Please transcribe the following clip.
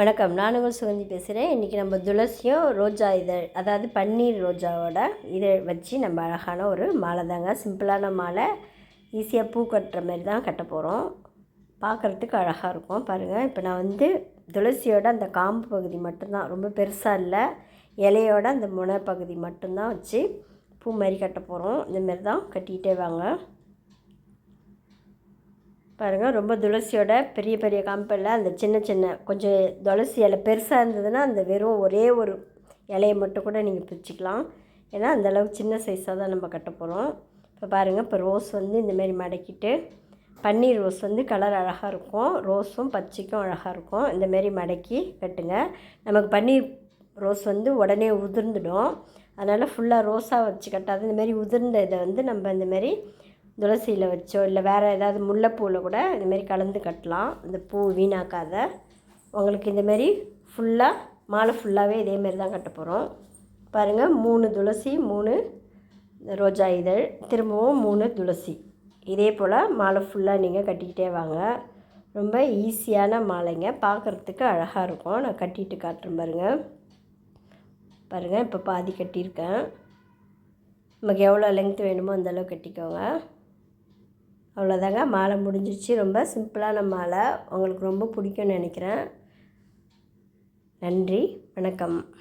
வணக்கம். நான் உங்கள் சுகந்தி பேசுகிறேன் இன்றைக்கி நம்ம துளசியும் ரோஜா இதழ் அதாவது பன்னீர் ரோஜாவோட இதழ் வச்சு நம்ம அழகான ஒரு மாலை தாங்க. சிம்பிளான மாலை. ஈஸியாக பூ கட்டுற மாதிரி தான் கட்ட போகிறோம் பார்க்குறதுக்கு அழகாக இருக்கும். பாருங்கள் இப்போ நான் வந்து துளசியோட அந்த காம்பு பகுதி மட்டும்தான் ரொம்ப பெருசாக இல்லை. இலையோட அந்த முனை பகுதி மட்டும்தான் வச்சு பூ மாதிரி கட்ட போகிறோம் இந்தமாரி தான் கட்டிகிட்டே வாங்க. பாருங்கள் ரொம்ப துளசியோட பெரிய பெரிய காம்பில் அந்த சின்ன சின்ன கொஞ்சம் துளசி இலை பெருசாக இருந்ததுன்னா அந்த வெறும் ஒரே ஒரு இலையை மட்டும் கூட நீங்கள் பிரிச்சுக்கலாம். ஏன்னா அந்தளவுக்கு சின்ன சைஸாக தான் நம்ம கட்ட போகிறோம் இப்போ பாருங்கள் இப்போ ரோஸ் வந்து இந்தமாரி மடக்கிட்டு பன்னீர் ரோஸ் வந்து கலர் அழகாக இருக்கும். ரோஸும் பச்சைக்கும் அழகாக இருக்கும். இந்தமாரி மடக்கி கட்டுங்க. நமக்கு பன்னீர் ரோஸ் வந்து உடனே உதிர்ந்துடும். அதனால் ஃபுல்லாக ரோஸாக வச்சு கட்டாது இந்தமாரி உதிர்ந்த இதை வந்து நம்ம இந்தமாரி துளசியில் வச்சோ இல்லை வேறு ஏதாவது முல்லைப்பூவில் கூட இந்தமாரி கலந்து கட்டலாம். இந்த பூ வீணாக்காத. உங்களுக்கு இந்தமாரி ஃபுல்லாக மாலை ஃபுல்லாகவே இதேமாரி தான் கட்ட போகிறோம் பாருங்கள் மூணு துளசி மூணு ரோஜா இதழ் திரும்பவும் மூணு துளசி. இதே போல் மாலை ஃபுல்லாக நீங்கள் கட்டிக்கிட்டே வாங்க. ரொம்ப ஈஸியான மாலைங்க. பார்க்குறதுக்கு அழகாக இருக்கும். நான் கட்டிட்டு காட்டுறேன் பாருங்கள் பாருங்கள் இப்போ பாதி கட்டியிருக்கேன். நமக்கு எவ்வளோ லென்த் வேணுமோ அந்தளவு கட்டிக்கோங்க. அவ்வளோதாங்க. மாலை முடிஞ்சிச்சு ரொம்ப சிம்பிளான மாலை. உங்களுக்கு ரொம்ப பிடிக்கும்னு நினைக்கிறேன். நன்றி. வணக்கம்.